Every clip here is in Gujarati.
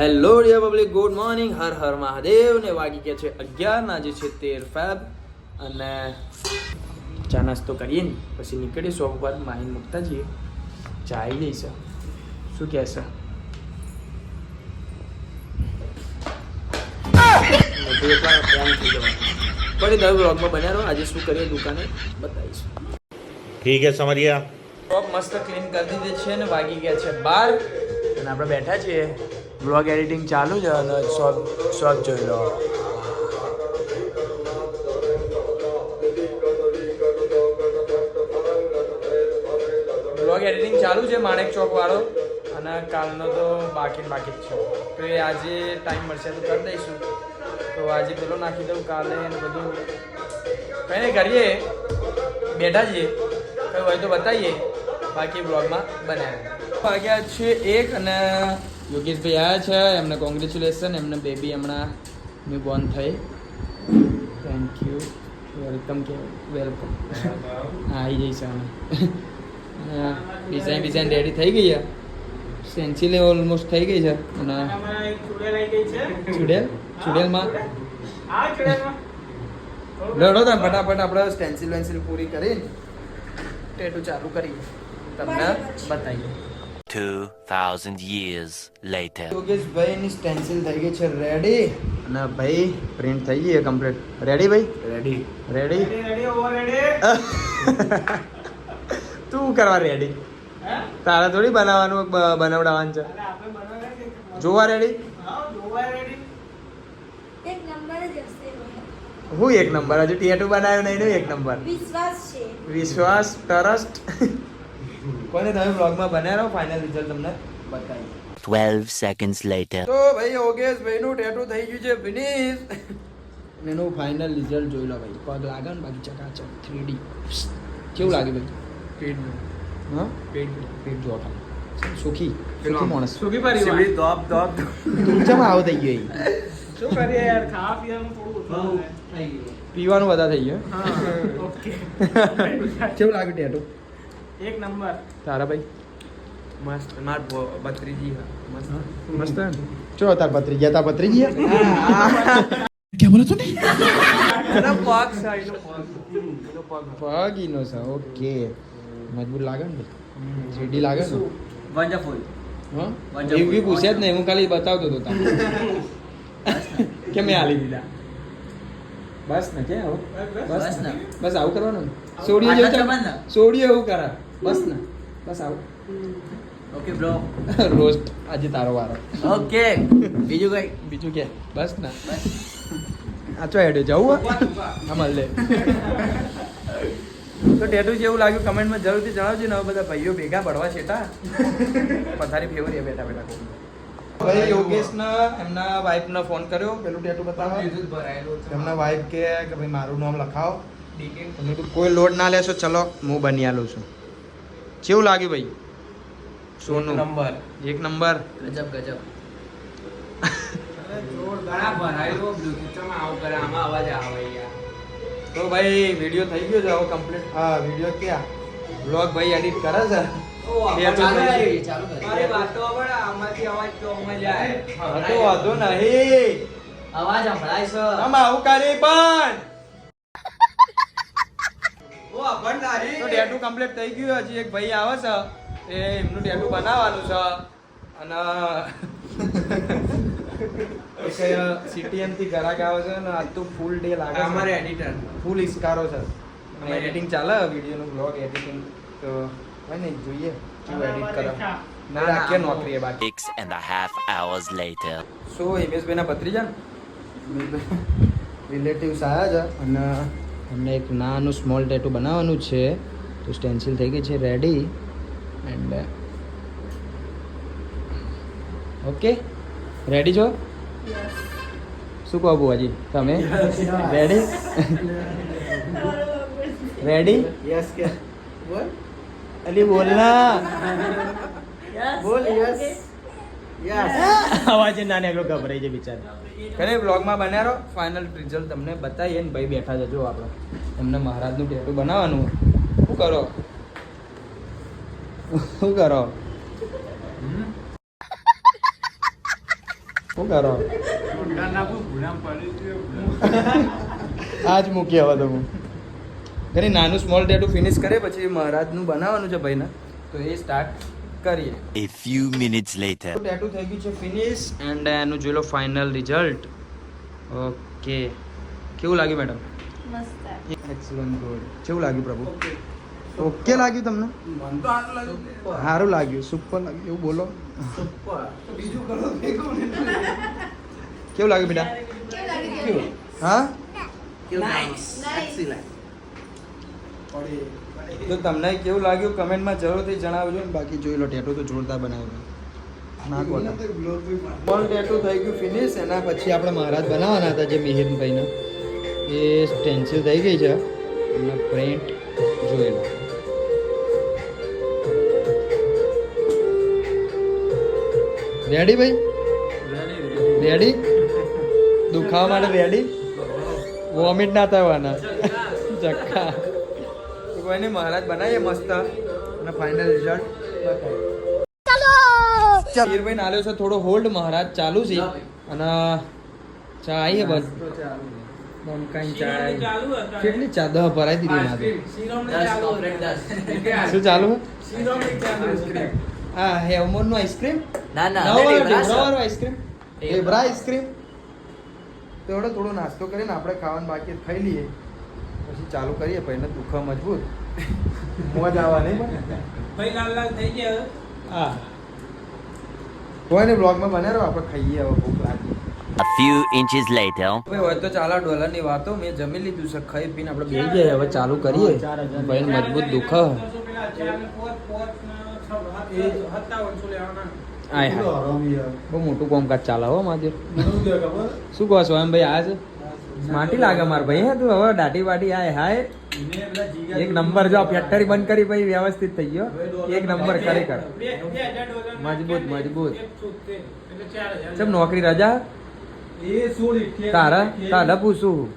Hello dear public good morning હર હર મહાદેવ ને વાગી ગયા છે અગિયારના જે છે તેર ફેબ અને ચા નાસ્તો કરીએ ને પછી નીકળીએ શોપ ઉપર માહિન મૂકતા જઈએ ચા આવી જઈશ શું કહે છે? પણ દર બ્લોગમાં બન્યા રહો આજે શું કરીએ દુકાને? બતાવીશ. ઠીક છે સમરિયા. શોપ મસ્ત ક્લીન કરી દીધી છે ને વાગી ગયા છે બાર. અને આપણે બેઠા છીએ. બ્લોગ એડિટિંગ ચાલુ છે અને શોખ શોખ જોઈ લો. બ્લોગ એડિટિંગ ચાલુ છે માણેક ચોક વાળો અને કાલનો તો બાકી બાકી જ છે. તો એ આજે ટાઈમ મળશે તો કરી દઈશું. તો આજે પેલો નાખી દઉં કાલે અને બધું. કંઈ કરીએ બેઠા છીએ. કંઈ હોય તો બતાવીએ. બાકી બ્લોગમાં બનાવ્યા વાગ્યા છે એક અને યોગેશભાઈ આવ્યા છે, એમને કોંગ્રેચ્યુલેશન એમને બેબી હમણાં ન્યૂ બોર્ન થઈ. થેન્ક યુ વેલકમ કે વેલકમ હા આવી જઈશ અમે ડિઝાઇન ડિઝાઇન રેડી થઈ ગઈ છે? સેન્સિલે ઓલમોસ્ટ થઈ ગઈ છે. અને ચુડેલ? ચુડેલમાં? લડો તમે ફટાફટ, આપણે સ્ટેન્સિલ વેન્સિલ પૂરી કરીને ટેટુ ચાલુ કરીએ. તમને બતાવીએ. 2000 years later. યોગેશભાઈની સ્ટેન્સિલ થઈ ગઈ છે રેડી અને ભાઈ પ્રિન્ટ થઈ ગઈ છે કમ્પ્લીટ રેડી ભાઈ? રેડી રેડી તું કરવા રેડી તારે થોડી બનાવવાનું બનાવડાવવાનું છે? જોવા રેડી એક નંબર જ હું એક નંબર? હજુ ટીએટુ બનાવ્યો નહીં ને એક નંબર. વિશ્વાસ છે. વિશ્વાસ ટ્રસ્ટ કોને તમે બ્લોગમાં બનાવ્યા રહો ફાઇનલ રિઝલ્ટ તમને બતાવી 12 seconds later. તો ભાઈ યોગેશ ભાઈનું ટેટુ થઈ ગયું છે ફિનિશ એનું ફાઇનલ રિઝલ્ટ જોઈ લો ભાઈ. પગ લાગે ને બાકી ચકાચક થ્રી કેવું લાગે ભાઈ? પેટનું હા? પેટ પેટ જો ખાલી. સુખી. સુખી માણસ. સુખી પરિવાર. દોબ દોબ તું ચમ આવો થઈ ગયો શું કરીએ યાર? ખાવા પીવાનું થોડું થઈ ગયું પીવાનું બધા થઈ ગયું. હા ઓકે. કેવું લાગે ટેટુ એક નંબર. તારા ભાઈ? મસ્ત માર બત્રીજી મસ્ત. મસ્ત? ચો તાર ગયા તાર એનો પગ છે એનો પગ. એનો પગ. પગીનો છે ઓકે. મજબૂત લાગે ને થ્રીડી લાગે ને? વન્ડરફુલ રિવ્યુ પૂછ્યા જ નહીં હું ખાલી બતાવતો હતો તમને કે મેં આલી દીધા બસ ને કે આવું બસ ને. બસ આવું કરવાનું સોડીયો સોડીએ જેવું સોડીએ એવું કરા. બસ ને? બસ આવું. ઓકે બ્રો રોસ્ટ આજે તારો વારો. ઓકે બીજું કઈ? બીજું કે? બસ ને? આ ચો હેડે જવું હા? મળ. લે તો ટેટુ જેવું લાગ્યું કમેન્ટમાં જરૂરથી જણાવજો ને બધા ભાઈઓ ભેગા પડવા છેટા પથારી ફેવરી બેઠા બેઠા ભાઈ યોગેશને એમના વાઈફને ફોન કર્યો પેલું ટેટુ બતાવો એમના વાઈફ કે ભાઈ મારું નામ લખાવો. કોઈ લોડ ના લેશો ચલો હું બની આલું છું. કેવું લાગ્યું ભાઈ? સોનું. નંબર. એક નંબર? ગજબ ગજબ. તો ભાઈ વીડિયો થઈ ગયો છે હવે કમ્પ્લીટ હા વીડિયો ક્યાં? બ્લોગ ભાઈ એડિટ કરે છે. અવાજ તો અમે જાય. હા તો વાંધો નહીં. અવાજ સંભળાય છે. આવું કરી પણ. તો ટેટુ કમ્પ્લીટ થઈ ગયું હજી. એક ભાઈ આવે છે. એ એમનું ટેટુ બનાવવાનું છે. અને સીટીએમથી ઘરાક આવે છે ને આજ તો ફૂલ ડે લાગે અમારે એડિટર ફૂલ ઇસ્કારો છે. એડિટિંગ ચાલે વિડીયોનું બ્લોગ એડિટિંગ તો હોય ને જોઈએ. કેવું એડિટ કરે. ના રાખીએ નોકરી એ બાકી. Six and a half hours later. સો હિમેશભાઈના ભત્રીજા? ને રિલેટિવ્સ આવ્યા છે અને એમને એક નાનું સ્મોલ ટેટુ બનાવવાનું છે તો સ્ટેન્સિલ થઈ ગઈ છે રેડી એન્ડ ઓકે રેડી છો શું કહો બુવાજી તમે? રેડી રેડી યસ કે બોલ. અલી બોલ ના. બોલ યસ અવાજ નાને એકલો ગભરાઈ જાય બિચારા. ખરે બ્લોગમાં બન્યા રહો ફાઇનલ રિઝલ્ટ તમને બતાવીએ ને ભાઈ બેઠા જજો આપણે. એમને મહારાજનું ટેટુ બનાવવાનું. શું કરો? શું કરો? શું કરો? આજ મૂકી હવે તો હું ઘણી નાનું સ્મોલ ટેટુ ફિનિશ કરે પછી મહારાજનું બનાવવાનું છે ભાઈને. તો એ સ્ટાર્ટ કરીએ. A few minutes later. Tattoo થઈ ગયું છે ફિનિશ એન્ડ એનું જોઈ લો ફાઇનલ રિઝલ્ટ ઓકે કેવું લાગ્યું મેડમ મસ્ત. એક્સલન્ટ ગુડ કેવું લાગ્યું પ્રભુ? ઓકે લાગ્યું તમને? સારું લાગ્યું સુપર લાગ્યું એવું બોલો. કેવું લાગ્યું બેટા? હા? તો તમને કેવું લાગ્યું? કમેન્ટમાં જરૂરથી જણાવજો બાકી જોઈ લો ટેટો તો જોરદાર બનાવ્યો. પણ ટેટુ થઈ ગયું ફિનિશ એના પછી આપણે મહારાજ બનાવવાના હતા જે મિહિરભાઈના. એ સ્ટેન્સિલ થઈ ગઈ છે. અને પ્રિન્ટ જોઈ લો. રેડી ભાઈ? રેડી દુખાવા માટે રેડી વોમિટ ના થવાના. ચક્કા. કોઈ નહીં મહારાજ બનાવીએ મસ્ત. અને ફાઇનલ રિઝલ્ટ હીરભાઈ નાલ્યો છે થોડો હોલ્ડ મહારાજ ચાલુ છે. અને ચા આવીએ બસ. કેટલી ચા? દહ ભરાઈ દીધી મારે. શું ચાલુ છે હા હેવમોરનું આઈસ્ક્રીમ ના નવવાળો આઈસ્ક્રીમ? ઢેબરા આઈસ્ક્રીમ? તો એવડો થોડો નાસ્તો કરીને આપણે ખાવાનું બાકી થઈ ખાઈ લઈએ. પછી ચાલુ કરીએ પછી દુઃખ મજબૂત મોજ આવવા નહીં હા કોઈ નહીં બ્લોગમાં બને રહો આપણે ખાઈએ હવે ભૂખ લાગી A few inches later. હવે હોય તો ચાલો ડોલરની વાતો મેં જમી લીધું છે ખાઈ પીને આપણે બેસી ગયા હવે ચાલુ કરીએ ભાઈ મજબૂત દુખ આય હા બહુ મોટું કોમકાજ ચાલે હો માજે શું કહો છો એમ ભાઈ આ છે માટી લાગે માર ભાઈ હે તું હવે દાઢી વાટી આય હાય. એક નંબર જો ફેક્ટરી બંધ કરી પછી વ્યવસ્થિત થઈ ગયો. એક નંબર ખરેખર મજબૂત મજબૂત. ચમ નોકરી રજા? તારા તારા પૂછું.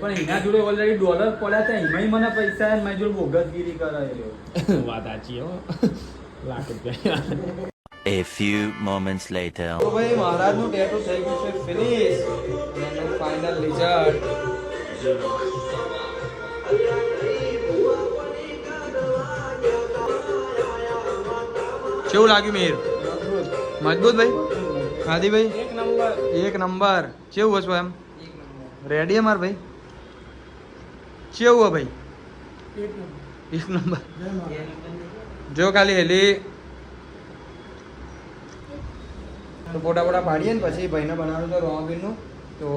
પણ એના જોડે ઓલરેડી ડોલર પડ્યા હતા એમાંય મને પૈસા અને મારી જોડે બોગસગીરી કરાયેલો. વાત સાચી હો. લાખ રૂપિયા. A few moments later. તો ભાઈ મહારાજનું ટેટુ થઈ ગયું છે ફિનિશ એનું ફાઇનલ રિઝલ્ટ કેવું લાગ્યું મેર મજબૂત ભાઈ? હાદી ભાઈ? એક નંબર. એક નંબર. કેવું હશો એમ? રેડી હે માર ભાઈ? કેવું હે ભાઈ? એક નંબર. જો ખાલી હેલી તો ફોટા ફોટા પાડીએ ને પછી ભાઈને બનાવવાનું તો રોમાબીનનું તો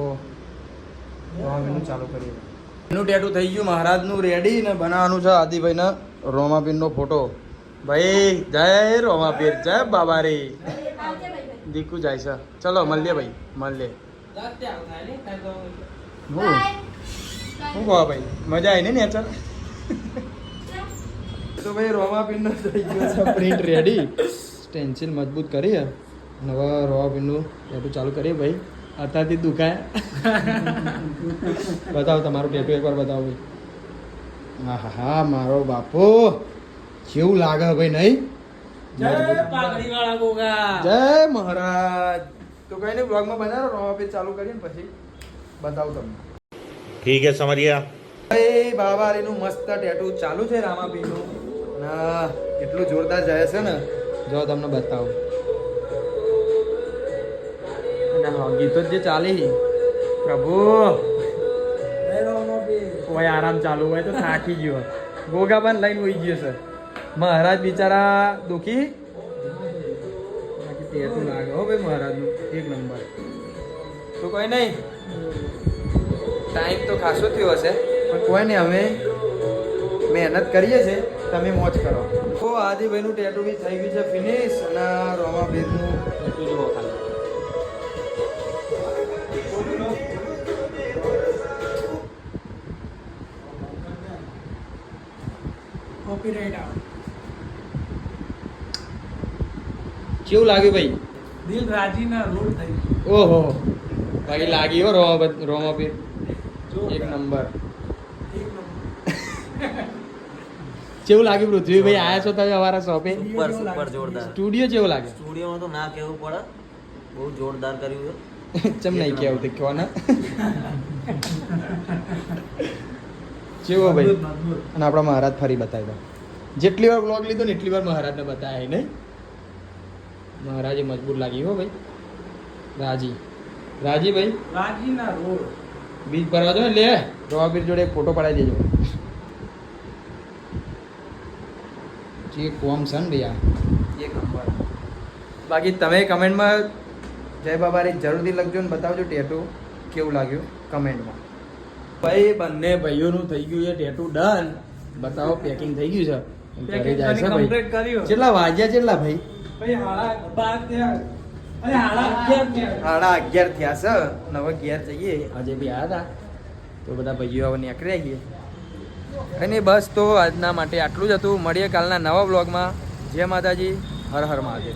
રોમાબીનનું ચાલુ કરીએ. એનું ટેટુ થઈ ગયું, મહારાજનું રેડી ને બનાવવાનું છે આદિભાઈને રોમાબીનનો ફોટો ભાઈ, જય રોમાબીર જય બાબા રે દીકુ જાય છે. ચલો, મળીએ ભાઈ, મળીએ. હું? શું કહો ભાઈ? મજા આવી ને નેચર? તો ભાઈ રોમાબીનનો થઈ ગયો છે પ્રિન્ટ રેડી સ્ટેન્સિલ મજબૂત કરીએ. નવા રવા પીનું ટેટુ ચાલુ કરીએ ભાઈ. અત્યારથી દુખાય. બતાવો તમારું ટેટુ એકવાર બતાવો ભાઈ. હા હા હા મારો બાપો. કેવું લાગે ભાઈ નહીં? જય મહારાજ. તો કઈ નહીં બ્લોગમાં બનાવો રવા પી ચાલુ કરીને પછી બતાવો તમને. ઠીક હે સમરિયા. એ બાબારીનું મસ્ત ટેટુ ચાલુ છે રામાપીનું ના એટલું જોરદાર જાય છે ને. જો તમને બતાવું. અને હા, ગીતો જ ચાલી પ્રભુ. કોઈ આરામ ચાલુ હોય તો થાકી ગયો. ગોગાબાન લઈને ઉઈ ગયો સર મહારાજ બિચારા દુખી? ટેટુ લાગે હો ભાઈ મહારાજનું, એક નંબર. તો કોઈ નહીં. ટાઈમ તો ખાસો થયો હશે. પણ કોઈ નહીં, અમે મહેનત કરીએ છીએ. તમે મોજ કરો. તો આદિભાઈનું ટેટુ બી થઈ ગયું છે ફિનિશ અને રોમાબીરનું ટેટુ જુઓ ખાલી કેવું લાગ્યું ભાઈ દિલ રાજીના રોડ થઈ ઓહો બાકી લાગી હો રોમા રોમાપીર એક નંબર કેવું લાગ્યું પૃથ્વીભાઈ આયા છો તમે અમારા શોપે સુપર સુપર જોરદાર સ્ટુડિયો કેવો લાગે સ્ટુડિયોમાં તો ના કહેવું પડે બહુ જોરદાર કર્યું ચમ નહીં કેવું તે કહો ને કેવો ભાઈ? અને આપણા મહારાજ ફરી બતાવી દો જેટલી વાર બ્લોગ લીધો ને એટલી વાર મહારાજને બતાવ્યા નહીં? મહારાજે મજબૂત લાગી હો ભાઈ. રાજી. રાજી ભાઈ? રાજીના રોડ. બીજ ભરવા દો ને લે. રોબીર જોડે એક ફોટો પડાવી દેજો. જે કોમ છે ને ભૈયા એક નંબર. બાકી તમે કમેન્ટમાં જય બાબારી જરૂરથી લખજો ને બતાવજો ટેટુ કેવું લાગ્યું કમેન્ટમાં ભાઈ બંને ભાઈઓનું થઈ ગયું છે ટેટુ ડન બતાવો પેકિંગ થઈ ગયું છે? ઘરે જાય છે ભાઈ. કેટલા વાગ્યા કેટલા ભાઈ? ભાઈ હાડા અગિયાર થયા. છે. નવા ઘેર જઈએ આજે બી આવ્યા હતા. તો બધા ભાઈઓ હવે નીકળ્યા છીએ. અને બસ તો આજના માટે આટલું જ હતું. મળીએ કાલના નવા બ્લોગમાં જય માતાજી. હર હર મહાદેવ.